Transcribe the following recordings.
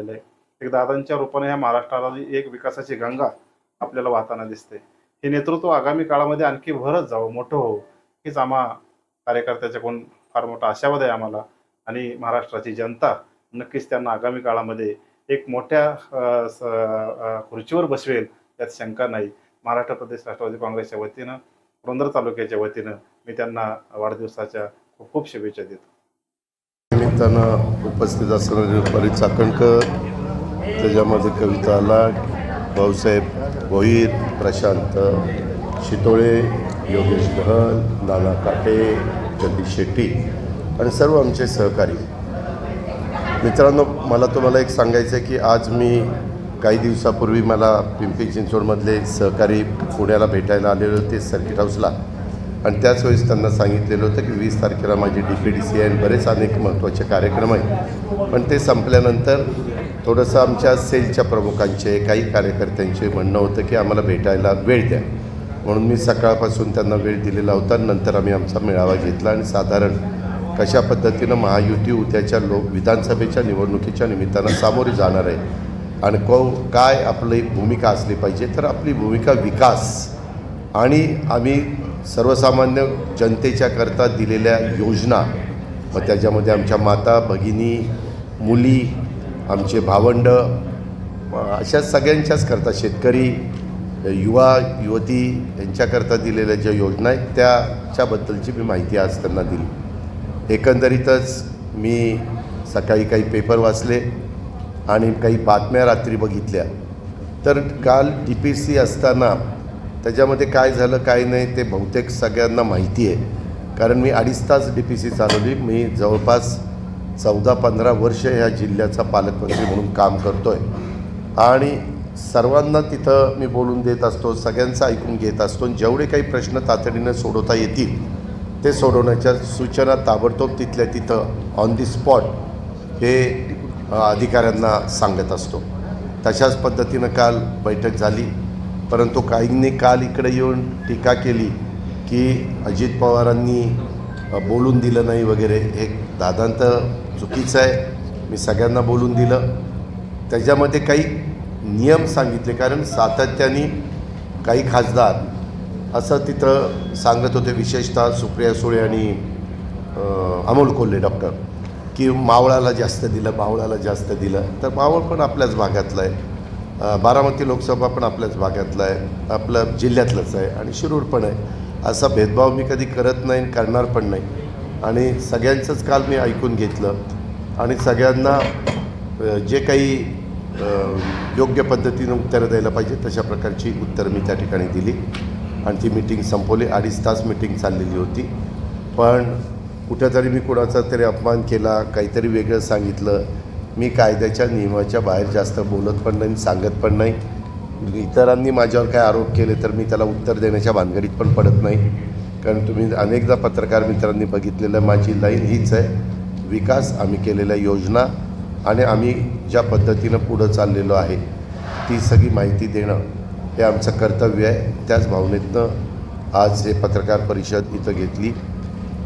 झालेलं आहे. एक दादांच्या रूपाने ह्या महाराष्ट्राला एक विकासाची गंगा आपल्याला वाहताना दिसते. हे नेतृत्व आगामी काळामध्ये आणखी भरत जावं मोठं हो हीच आम्हा कार्यकर्त्याच्याकडून फार मोठा आशावाद आहे आम्हाला आणि महाराष्ट्राची जनता नक्कीच त्यांना आगामी काळामध्ये एक मोठ्या स- खुर्चीवर बसवेल यात शंका नाही. महाराष्ट्र प्रदेश राष्ट्रवादी काँग्रेसच्या वतीनं पुरंदर तालुक्याच्या वतीनं मी त्यांना वाढदिवसाच्या खूप खूप शुभेच्छा देतो. निमित्तानं उपस्थित असणारे परी चाकणकर त्याच्यामध्ये कविता लाट भाऊसाहेब भोईर प्रशांत शितोळे योगेश गहल नाना काटे जगदीश शेट्टी आणि सर्व आमचे सहकारी. मित्रांनो मला तुम्हाला एक सांगायचं आहे की आज मी काही दिवसापूर्वी मला पिंपरी चिंचवडमधले सहकारी पुण्याला भेटायला आलेले होते सर्किट हाऊसला. आणि त्याच वेळेस त्यांना सांगितलेलं होतं की वीस तारखेला माझी डी पी डी सी आहे बरेच अनेक महत्त्वाचे कार्यक्रम आहेत. पण ते संपल्यानंतर थोडंसं आमच्या सेलच्या प्रमुखांचे काही कार्यकर्त्यांचे म्हणणं होतं की आम्हाला भेटायला वेळ द्या. म्हणून मी सकाळपासून त्यांना वेळ दिलेला होता नंतर आम्ही आमचा मेळावा घेतला आणि साधारण कशा पद्धतीनं महायुती उद्याच्या लोक विधानसभेच्या निवडणुकीच्या निमित्तानं सामोरे जाणार आहे आणि को काय आपली भूमिका असली पाहिजे तर आपली भूमिका विकास. आणि आम्ही सर्वसामान्य जनतेच्या करता दिलेल्या योजना मग त्याच्यामध्ये आमच्या माता भगिनी मुली आमचे भावंड अशा सगळ्यांच्याच करता शेतकरी युवा युवती यांच्याकरता दिलेल्या ज्या योजना आहेत त्याच्याबद्दलची मी माहिती आज त्यांना दिली. एकंदरीतच मी सकाळी काही पेपर वाचले आणि काही बातम्या रात्री बघितल्या. तर काल डी पी सी असताना त्याच्यामध्ये काय झालं काय नाही ते बहुतेक सगळ्यांना माहिती आहे. कारण मी अडीच तास डी पी सी चालवली. मी जवळपास चौदा पंधरा वर्ष ह्या जिल्ह्याचा पालकमंत्री म्हणून काम करतो आहे आणि सर्वांना तिथं मी बोलून देत असतो सगळ्यांचं ऐकून घेत असतो. आणि जेवढे काही प्रश्न तातडीनं सोडवता येतील ते सोडवण्याच्या सूचना ताबडतोब तिथल्या तिथं ऑन दी स्पॉट हे अधिकाऱ्यांना सांगत असतो. तशाच पद्धतीनं काल बैठक झाली. परंतु काहींनी काल इकडे येऊन टीका केली की अजित पवारांनी बोलून दिलं नाही वगैरे. हे दादांत चुकीचं आहे. मी सगळ्यांना बोलून दिलं. त्याच्यामध्ये काही नियम सांगितले. कारण सातत्याने काही खासदार असं तिथं सांगत होते विशेषतः सुप्रिया सुळे आणि अमोल कोल्हे डॉक्टर की मावळाला जास्त दिलं मावळाला जास्त दिलं. तर मावळ पण आपल्याच भागातलं आहे. बारामती लोकसभा पण आपल्याच भागातला आहे आपलं जिल्ह्यातलंच आहे आणि शिरूर पण आहे. असा भेदभाव मी कधी करत नाही आणि करणार पण नाही. आणि सगळ्यांचंच काल मी ऐकून घेतलं आणि सगळ्यांना जे काही योग्य पद्धतीनं उत्तरं द्यायला पाहिजे तशा प्रकारची उत्तरं मी त्या ठिकाणी दिली. आणि ती मिटिंग संपवली. अडीच तास मिटिंग चाललेली होती. पण कुठेतरी मी कुणाचा तरी अपमान केला काहीतरी वेगळं सांगितलं मी कायद्याच्या नियमाच्या बाहेर जास्त बोलत पण नाही सांगत पण नाही. इतरांनी माझ्यावर काय आरोप केले तर मी त्याला उत्तर देण्याच्या भानगडीत पण पडत नाही. कारण तुम्ही अनेकदा पत्रकार मित्रांनी बघितलेलं माझी लाईन हीच आहे. विकास आम्ही केलेल्या योजना आणि आम्ही ज्या पद्धतीनं पुढं चाललेलो आहे ती सगळी माहिती देणं हे आमचं कर्तव्य आहे. त्याच भावनेतनं आज हे पत्रकार परिषद इथं घेतली.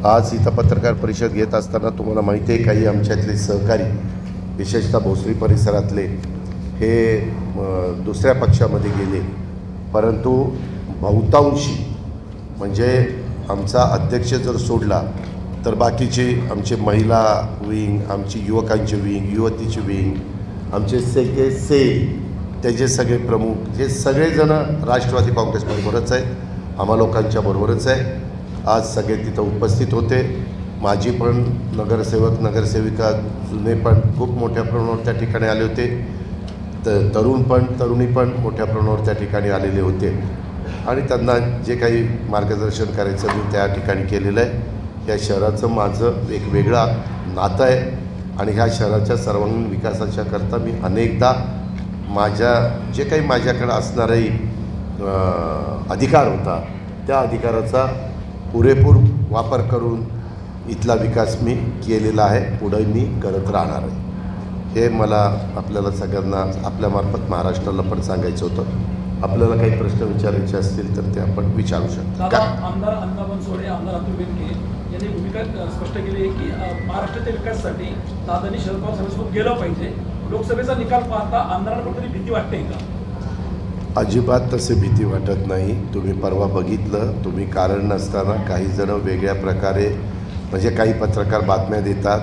आज इथं पत्रकार परिषद घेत असताना तुम्हाला माहिती आहे काही आमच्यातले सहकारी विशेषतः भोसरी परिसरातले हे दुसऱ्या पक्षामध्ये गेले. परंतु बहुतांशी म्हणजे आमचा अध्यक्ष जर सोडला तर बाकीचे आमचे महिला विंग आमची युवकांची विंग युवतीची विंग आमचे सगळे से त्याचे सगळे प्रमुख हे सगळेजणं राष्ट्रवादी काँग्रेसबरोबरच आहेत आम्हा लोकांच्या बरोबरच आहे. आज सगळे तिथं उपस्थित होते. माझी पण नगरसेवक नगरसेविका जुने पण खूप मोठ्या प्रमाणावर त्या ठिकाणी आले होते. त तरुण पण तरुणी पण मोठ्या प्रमाणावर त्या ठिकाणी आलेले होते. आणि त्यांना जे काही मार्गदर्शन करायचं मी त्या ठिकाणी केलेलं आहे. या शहराचं माझं एक वेगळा नातं आहे. आणि ह्या शहराच्या सर्वांगीण विकासाच्या करता मी अनेकदा माझ्या जे काही माझ्याकडं असणाराही अधिकार होता त्या अधिकाराचा पुरेपूर वापर करून इथला विकास मी केलेला आहे पुढे मी करत राहणार आहे. हे मला आपल्याला सगळ्यांना आपल्यामार्फत महाराष्ट्राला पण सांगायचं होतं. आपल्याला काही प्रश्न विचारायचे असतील तर ते आपण विचारू शकतो. आमदार आमदार अतुल बेनके यांनी भूमिका स्पष्ट केली आहे की महाराष्ट्राच्या विकासासाठी दादांनी शरद पवार साहेबांसोबत गेलं पाहिजे. लोकसभेचा निकाल पाहता आमदारांना कुठेतरी भीती वाटते का? अजिबात तसे भीती वाटत नाही. तुम्ही परवा बघितलं तुम्ही कारण नसताना काही जण वेगळ्या प्रकारे म्हणजे काही पत्रकार बातम्या देतात.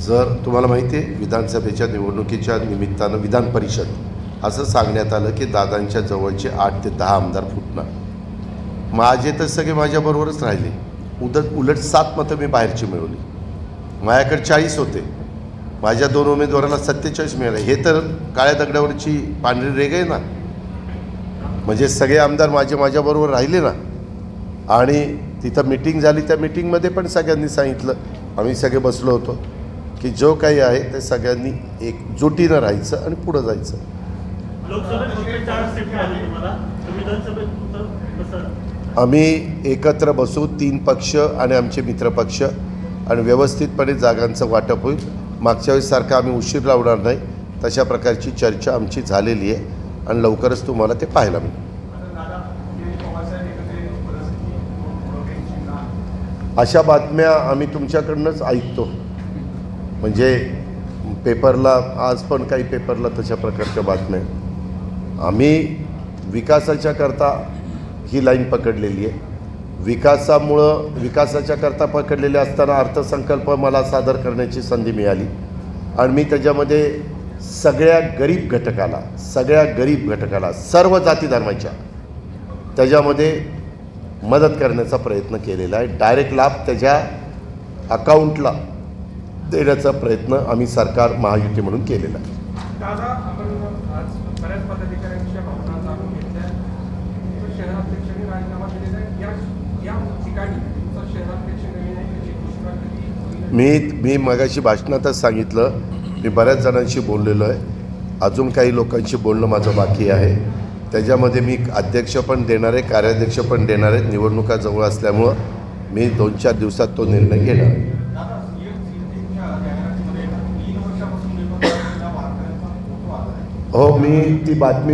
जर तुम्हाला माहिती आहे विधानसभेच्या निवडणुकीच्या निमित्तानं विधान परिषद असं सांगण्यात आलं की दादांच्या जवळचे आठ ते दहा आमदार फुटणार. माझे तर सगळे माझ्याबरोबरच राहिले. उदट उलट सात मतं मी बाहेरची मिळवली. माझ्याकडे चाळीस होते. माझ्या दोन उमेदवाराला सत्तेचाळीस मिळाले. हे तर काळ्या दगडावरची पांढरी रेग आहे ना. म्हणजे सगळे आमदार माझे माझ्याबरोबर राहिले ना. आणि तिथं मिटिंग झाली त्या मिटिंगमध्ये पण सगळ्यांनी सांगितलं. आम्ही सगळे बसलो होतो की जो काही आहे ते सगळ्यांनी एकजुटीनं राहायचं आणि पुढं जायचं. आम्ही एकत्र बसू तीन पक्ष आणि आमचे मित्रपक्ष आणि व्यवस्थितपणे जागांचं वाटप होईल. मागच्या वेळेससारखं आम्ही उशीर लावणार नाही. तशा प्रकारची चर्चा आमची झालेली आहे आणि लवकरच तुम्हाला ते पाहायला मिळेल. अशा बातम्या आम्ही तुमच्याकडनंच ऐकतो. म्हणजे पेपरला आज पण काही पेपरला तशा प्रकारच्या बातम्या आम्ही विकासाच्या करता ही लाईन पकडलेली आहे. विकासामुळं विकासाच्या करता पकडलेले असताना अर्थसंकल्प मला सादर करण्याची संधी मिळाली. आणि मी त्याच्यामध्ये सगळ्या गरीब घटकाला सगळ्या गरीब घटकाला सर्व जाती धर्माच्या त्याच्यामध्ये मदत करण्याचा प्रयत्न केलेला आहे. डायरेक्ट लाभ त्याच्या अकाउंटला देण्याचा प्रयत्न आम्ही सरकार महायुती म्हणून केलेला आहे? मी मी मगाशी भाषणातच सांगितलं. मी बऱ्याच जणांशी बोललेलो आहे. अजून काही लोकांशी बोलणं माझं बाकी आहे. त्याच्यामध्ये मी अध्यक्ष पण देणार आहे कार्याध्यक्ष पण देणार आहे. निवडणुका जवळ असल्यामुळं मी दोन चार दिवसात तो निर्णय घेणार आहे. हो मी ती बातमी